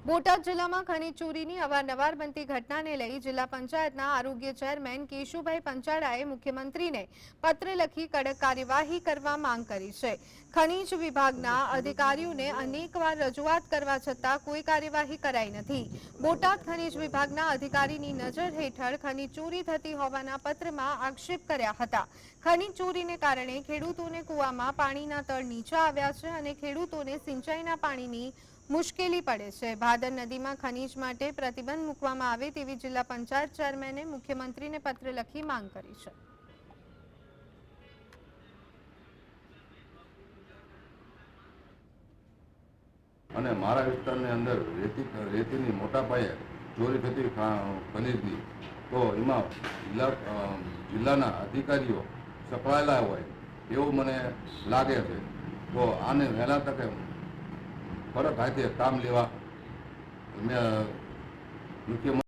બોટાદ જિલ્લામાં ખનીજ ચોરીની અવારનવાર બનતી ઘટનાને લઈ જિલ્લા પંચાયતના આરોગ્ય ચેરમેન કેશુભાઈ પંચાળાએ મુખ્યમંત્રીને પત્ર લખી કડક કાર્યવાહી કરવા માંગ કરી છે. ખનીજ વિભાગના અધિકારીઓને અનેકવાર રજૂઆત કરવા છતાં કોઈ કાર્યવાહી કરાઈ નથી. બોટાદ ખનીજ વિભાગના અધિકારીની નજર હેઠળ ખનીજ ચોરી થતી હોવાના પત્રમાં આક્ષેપ કર્યા હતા. ખનીજ ચોરીને કારણે ખેડૂતોને કૂવામાં પાણીના તળ નીચા આવ્યા છે અને ખેડૂતોને સિંચાઈના પાણીની મુશ્કેલી પડે છે. ભાદર નદીમાં ખનીજ માટે પ્રતિબંધ મૂકવામાં આવે તેવી જિલ્લા પંચાયત ચેરમેને મુખ્યમંત્રીને પત્ર લખી માંગ કરી છે. અને મારા વિસ્તારની અંદર રેતી, રેતીની મોટા પાયે ચોરી થતી ખનીજની, તો એમાં જિલ્લા જિલ્લાના અધિકારીઓ સપડાયેલા હોય, એવું મને લાગે છે. તો આને વહેલા તકે ફરક હાથે કામ લેવા. મેં મુખ્યમંત્રી